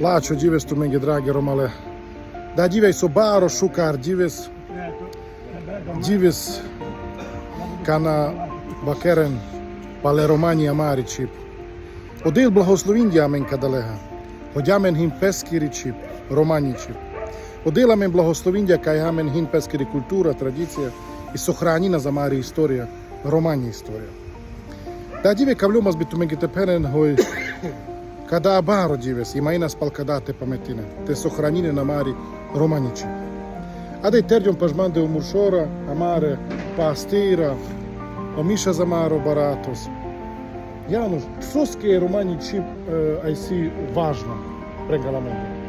Lačo, džives tu mengi dragi romale. Da džive so baro šukar, džives, džives kana бакерен пале романі амаричіп. Один благословін ямен кадалега, ходямен гін пескірі чіп, романічіп. Одиламен благословін кайгамен гін пескірі культура, традиція і сохраніна за марі історія, романі історія. Да діве кавлюмас біту мегітеперен гой Kada abaro dives, ima ina spalkada te pametine, te sохранine na mari romanici. Ade terdion pažmande u muršora, amare, pastira, omiša zamaro baratos. Januš, što je romanici uh, aj si važno pregala mene?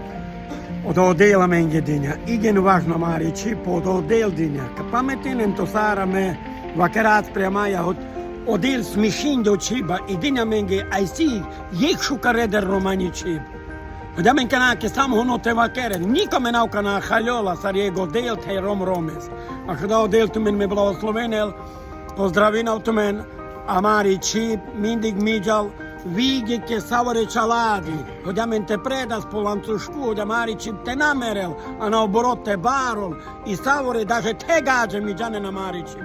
Od odela mengedinja, igen važno marići, pod odel dinja. Ka pametinem to sara vakerat premaja od odel smišin do čiba i dinja menge, aj si jek šukareder romani čib. Da men kana ke sam hono te vakere, nikome nauka na haljola sar jego del te rom romes. A kada odel tu men me blagoslovenel, pozdravina tu men, amari čib, mindig miđal, Vidi che savore cialadi, ovviamente te predas po lancušku, da marici te namerel, a naoborot te barol, i savore даже te gađe mi džane na marici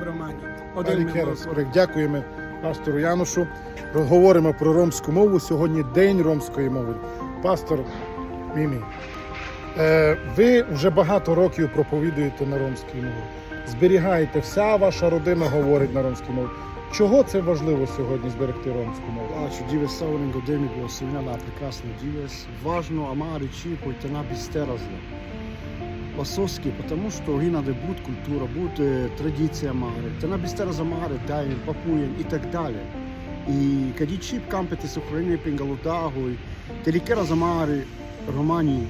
Алікерос, Орек, дякуємо пастору Янушу. Говоримо про ромську мову. Сьогодні День ромської мови. Пастор Мімі, е, ви вже багато років проповідуєте на ромській мові. Зберігаєте, вся ваша родина говорить на ромській мові. Чого це важливо сьогодні зберегти ромську мову? Plaću Dives Sauren Godemi благословена прекрасна Дивес. Важно амари чипой те на бистеразле. Пасовски, потому что гина де буд культура, буд е, традиция амари. Те на бистераз амари, дайен, папуен и так далее. И кади чип кампете сохранение пенгалудагой, те ликера амари, романи,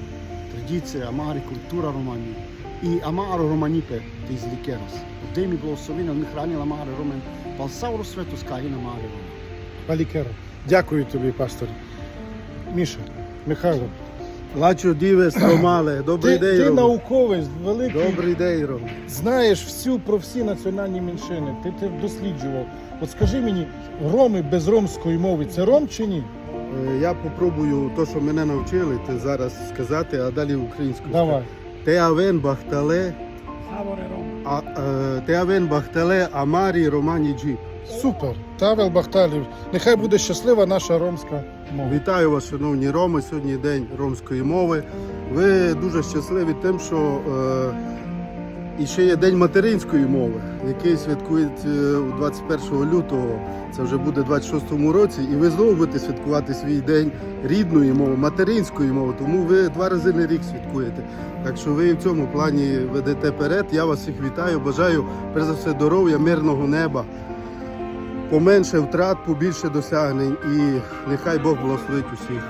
традиция амари, культура романи. И амаро романипе те из ликерас. Godemi благословена, ми хранила амари ромен, палсауру свету скагина амари ромен. Алікеро, дякую тобі, пастор. Міша, Михайло, Лачо Дівес Ромале, добрий ти, день, ти Ром. науковець, великий, Добрий день, Ром. знаєш всю про всі національні меншини. Ти, ти досліджував. От скажи мені, роми без ромської мови це ром чи ні? Е, Я попробую то, що мене навчили, ти зараз сказати, а далі українською. Давай. Те авен бахтале, Savore Roma. а, е, те бахтале, амарі романі джіп. Супер. Тавел Бахталів. Нехай буде щаслива наша ромська мова. Вітаю вас, шановні роми. Сьогодні день ромської мови. Ви дуже щасливі тим, що е, і ще є День материнської мови, який святкують е, 21 лютого. Це вже буде 26-му році, і ви знову будете святкувати свій день рідної мови, материнської мови. Тому ви два рази на рік святкуєте. Так що ви в цьому плані ведете перед. Я вас всіх вітаю. Бажаю перш за все здоров'я, мирного неба. Поменше втрат, побільше досягнень, і нехай Бог благословить усіх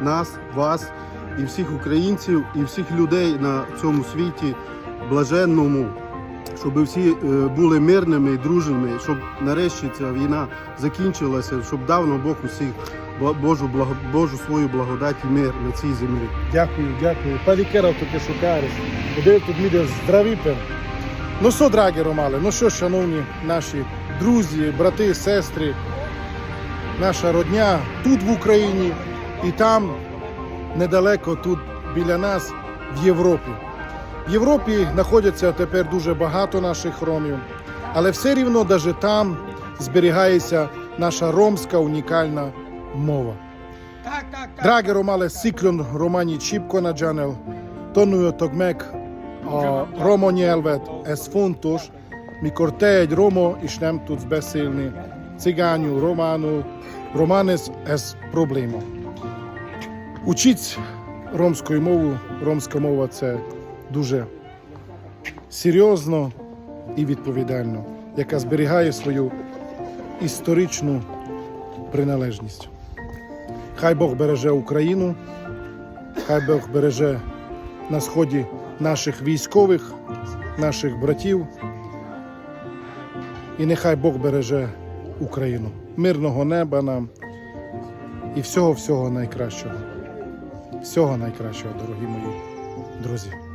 нас, вас і всіх українців, і всіх людей на цьому світі блаженному, щоб всі е, були мирними і дружними, щоб нарешті ця війна закінчилася, щоб давно Бог усіх Божу благо, Божу свою благодать і мир на цій землі. Дякую, дякую. Палікера таке шукариш. Куди тут міде здравіпер. Ну що, драгі ромали, ну що, шановні наші друзі, брати, сестри, наша родня тут в Україні і там недалеко, тут біля нас, в Європі. В Європі знаходяться тепер дуже багато наших ромів, але все рівно навіть там зберігається наша ромська унікальна мова. Tak, tak, tak. Drage romale, siklon romani čipko na džanel, tonujo togmek, a ez mikor te egy romo, és nem tudsz beszélni cigányul, románul, romanes, ez probléma. Учіть ромську мову, ромська мова це дуже серйозно і відповідально, яка зберігає свою історичну приналежність. Хай Бог береже Україну, хай Бог береже на сході наших військових, наших братів. І нехай Бог береже Україну. Мирного неба нам і всього-всього найкращого. Всього найкращого, дорогі мої друзі.